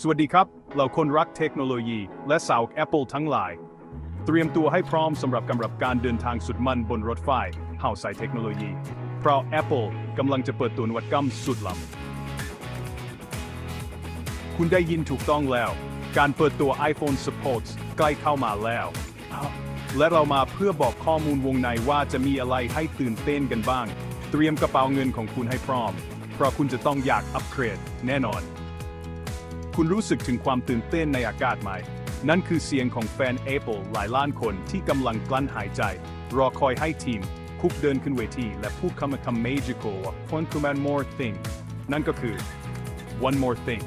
สวัสดีครับเราคนรักเทคโนโลยี และสาว Apple ทั้งหลาย เตรียมตัวให้พร้อมสำหรับกำรับการเดินทางสุดมันบนรถไฟเห่าสายเทคโนโลยี เพราะ Apple กำลังจะเปิดตัวนวัตกรรมสุดล้ำคุณได้ยินถูกต้องแล้ว การเปิดตัว iPhone Support ใกล้เข้ามาแล้ว และเรามาเพื่อบอกข้อมูลวงในว่าจะมีอะไรให้ตื่นเต้นกันบ้าง เตรียมกระเป๋าเงินของคุณให้พร้อม เพราะคุณจะต้องอยากอัปเกรดแน่นอน คุณรู้สึกถึงความตื่นเต้นในอากาศไหม นั่นคือเสียงของแฟน Apple หลายล้านคนที่กำลังกลั้นหายใจ รอคอยให้ทีม คุกเดินขึ้นเวที และพูดคำคำ magical ว่า one command more thing นั่นก็คือ one more thing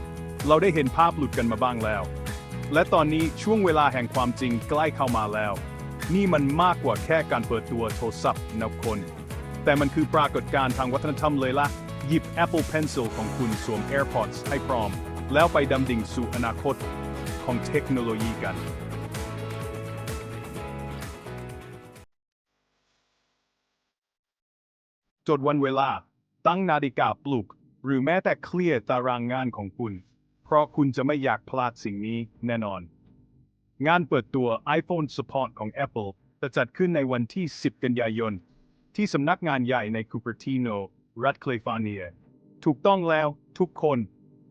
เราได้เห็นภาพหลุดกันมาบ้างแล้ว และตอนนี้ช่วงเวลาแห่งความจริงใกล้เข้ามาแล้ว นี่มันมากกว่าแค่การเปิดตัวโทรศัพท์นับคน แต่มันคือปรากฏการณ์ทางวัฒนธรรมเลยล่ะ หยิบ Apple Pencil ของคุณสวม AirPods ให้พร้อม แล้วไปดำดิ่งสู่อนาคตของเทคโนโลยีกันจดวันเวลา ตั้งนาฬิกาปลุก หรือแม้แต่เคลียร์ตารางงานของคุณ เพราะคุณจะไม่อยากพลาดสิ่งนี้แน่นอน งานเปิดตัว iPhone Support ของ Apple จะจัดขึ้นในวันที่ 10 กันยายน ที่สำนักงานใหญ่ในคูเปอร์ติโน รัฐแคลิฟอร์เนีย ถูกต้องแล้วทุกคน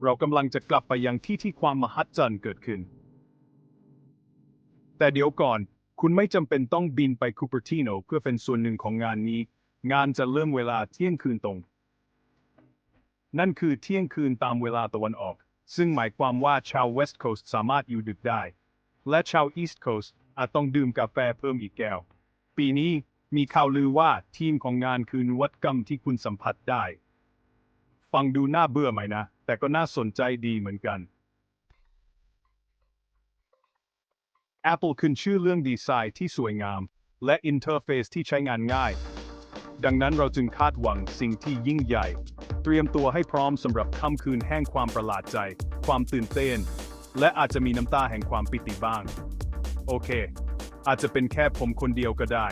เรากำลังจะกลับไปยังที่ที่ความมหัศจรรย์เกิดขึ้น แต่เดี๋ยวก่อน คุณไม่จำเป็นต้องบินไปคูเปอร์ติโนเพื่อเป็นส่วนหนึ่งของงานนี้ งานจะเริ่มเวลาเที่ยงคืนตรง นั่นคือเที่ยงคืนตามเวลาตะวันออก ซึ่งหมายความว่าชาว West Coast สามารถอยู่ดึกได้ และชาว East Coast อาจต้องดื่มกาแฟเพิ่มอีกแก้ว ปีนี้มีข่าวลือว่าทีมของงานคือนวัตกรรมที่คุณสัมผัสได้ ฟังดูน่าเบื่อไหมนะ แต่ก็น่าสนใจดีเหมือนกัน Apple ขึ้นชื่อเรื่องดีไซน์ที่สวยงาม และอินเทอร์เฟซที่ใช้งานง่าย ดังนั้นเราจึงคาดหวังสิ่งที่ยิ่งใหญ่ เตรียมตัวให้พร้อมสำหรับค่ำคืนแห่งความประหลาดใจ ความตื่นเต้น และอาจจะมีน้ำตาแห่งความปิติบ้าง โอเค อาจจะเป็นแค่ผมคนเดียวก็ได้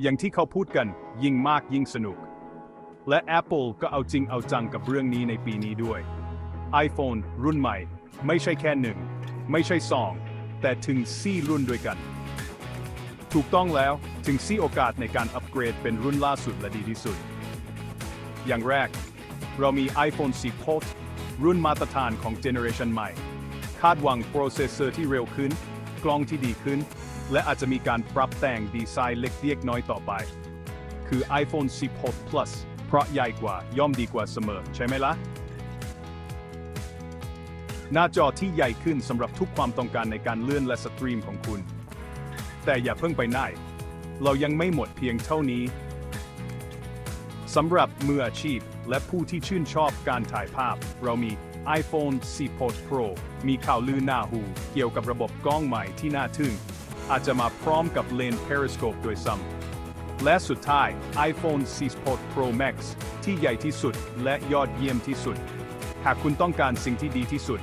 อย่างที่เขาพูดกันยิ่งมากยิ่งสนุก และ Apple ก็เอาจริงเอาจังกับเรื่องนี้ในปีนี้ด้วย iPhone รุ่นใหม่ ไม่ใช่แค่หนึ่ง ไม่ใช่สอง แต่ถึง 4 รุ่นด้วยกัน ถูกต้องแล้วถึง 4 โอกาสในการอัปเกรดเป็นรุ่นล่าสุดและดีที่สุด อย่างแรก เรามี iPhone 10 Plus รุ่นมาตรฐานของเจเนอเรชันใหม่ คาดหวังโปรเซสเซอร์ที่เร็วขึ้น กล้องที่ดีขึ้น และอาจจะมีการปรับแต่งดีไซน์เล็กเล็กน้อยต่อไป คือ iPhone 16 Plus เพราะใหญ่กว่าย่อมดีกว่าเสมอ ใช่ไหมล่ะ หน้าจอที่ใหญ่ขึ้นสำหรับทุกความต้องการในการเลื่อนและสตรีมของคุณ แต่อย่าเพิ่งไปไหนเรายังไม่หมดเพียงเท่านี้สำหรับมืออาชีพและผู้ที่ชื่นชอบการถ่ายภาพ เรามี iPhone 4 Plus Pro มีข่าวลือหน้าหู เกี่ยวกับระบบกล้องใหม่ที่น่าทึ่ง อาจจะมาพร้อมกับเลนส์ Periscope ด้วยซ้ำ และสุดท้าย iPhone 4 Plus Pro Max ที่ใหญ่ที่สุดและยอดเยี่ยมที่สุด หากคุณต้องการสิ่งที่ดีที่สุด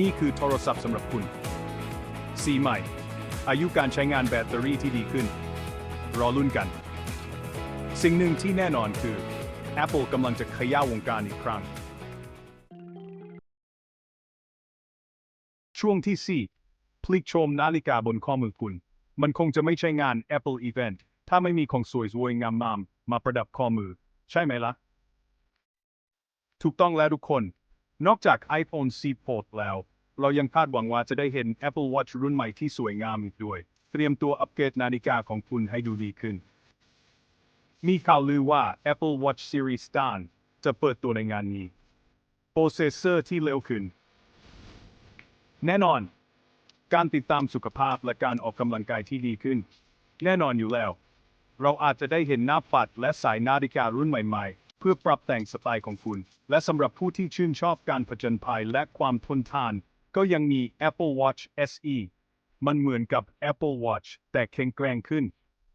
นี่คือโทรศัพท์สำหรับคุณ สีใหม่ อายุการใช้งานแบตเตอรี่ที่ดีขึ้น รอลุ้นกัน สิ่งหนึ่งที่แน่นอนคือ Apple กำลังจะขย่าวงการอีกครั้ง ช่วงที่ 4 พลิกโฉมนาฬิกาบนข้อมือคุณ มันคงจะไม่ใช่งาน Apple Event ถ้าไม่มีของสวยๆงามๆมาประดับข้อมือ ใช่ไหมล่ะ ถูกต้องแล้วทุกคน นอกจาก iPhone 4 Plus แล้ว เรายังคาดหวังว่าจะได้เห็น Apple Watch รุ่นใหม่ที่สวยงามอีกด้วย เตรียมตัวอัปเกรดนาฬิกาของคุณให้ดูดีขึ้น มีข่าวลือว่า Apple Watch Series 9จะเปิดตัวในงานนี้ โปรเซสเซอร์ที่เร็วขึ้น แน่นอน การติดตามสุขภาพและการออกกำลังกายที่ดีขึ้น แน่นอนอยู่แล้ว เราอาจจะได้เห็นหน้าปัดและสายนาฬิการุ่นใหม่ๆ เพื่อปรับแต่งสไตล์ของคุณ และสำหรับผู้ที่ชื่นชอบการผจญภัยและความทนทาน ก็ยังมี Apple Watch SE มันเหมือนกับ Apple Watch แต่แข็งแกร่งขึ้น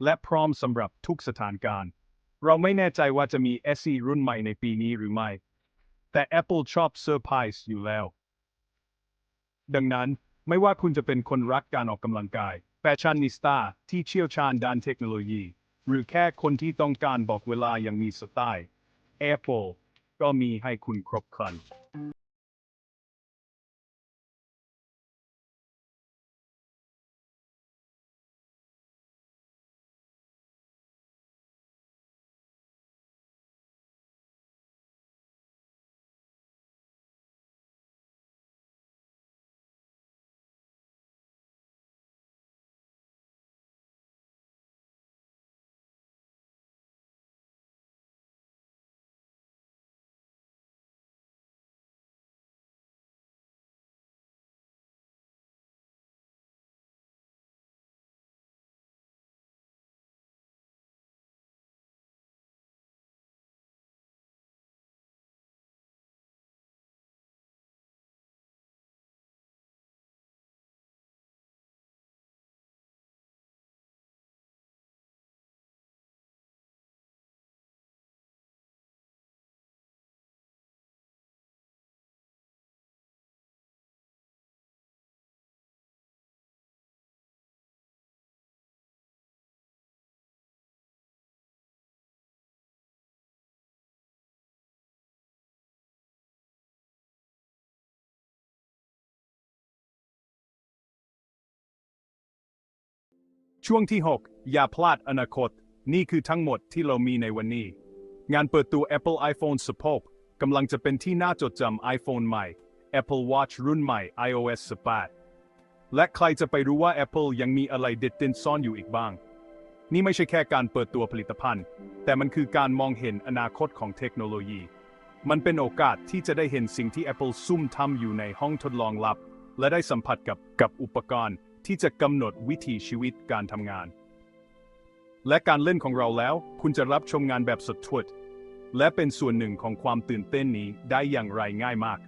และพร้อมสำหรับทุกสถานการณ์ เราไม่แน่ใจว่าจะมี SE รุ่นใหม่ในปีนี้หรือไม่ แต่ Apple ชอบเซอร์ไพรส์อยู่แล้ว ดังนั้นไม่ว่าคุณจะเป็นคนรักการออกกำลังกาย แฟชั่นนิสต้าที่เชี่ยวชาญด้านเทคโนโลยี หรือแค่คนที่ต้องการบอกเวลายังมีสไตล์ Apple กก็มีให้คุณครบครัน ช่วงที่ 6 อย่าพลาดอนาคต นี่คือทั้งหมดที่เรามีในวันนี้ งานเปิดตัว Apple iPhone 16กำลังจะเป็นที่น่าจดจำ iPhone ใหม่ Apple Watch รุ่นใหม่ iOS 18และใครจะไปรู้ว่า Apple ยังมีอะไรเด็ดเด่นซ่อนอยู่อีกบ้าง นี่ไม่ใช่แค่การเปิดตัวผลิตภัณฑ์ แต่มันคือการมองเห็นอนาคตของเทคโนโลยี มันเป็นโอกาสที่จะได้เห็นสิ่งที่ Apple ซุ่มทำอยู่ในห้องทดลองลับ และได้สัมผัสกับกับอุปกรณ์ ที่จะกำหนดวิถีชีวิตการทำงาน และการเล่นของเราแล้ว คุณจะรับชมงานแบบสดทวดและเป็นส่วนหนึ่งของความตื่นเต้นนี้ได้อย่างไรง่ายมาก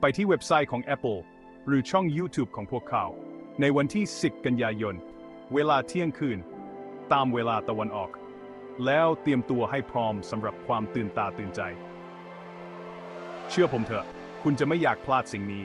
ไปที่เว็บไซต์ของ Apple หรือช่อง YouTube ของพวกเขา ในวันที่ 10 กันยายน เวลาเที่ยงคืน ตามเวลาตะวันออก แล้วเตรียมตัวให้พร้อมสำหรับความตื่นตาตื่นใจ เชื่อผมเถอะ คุณจะไม่อยากพลาดสิ่งนี้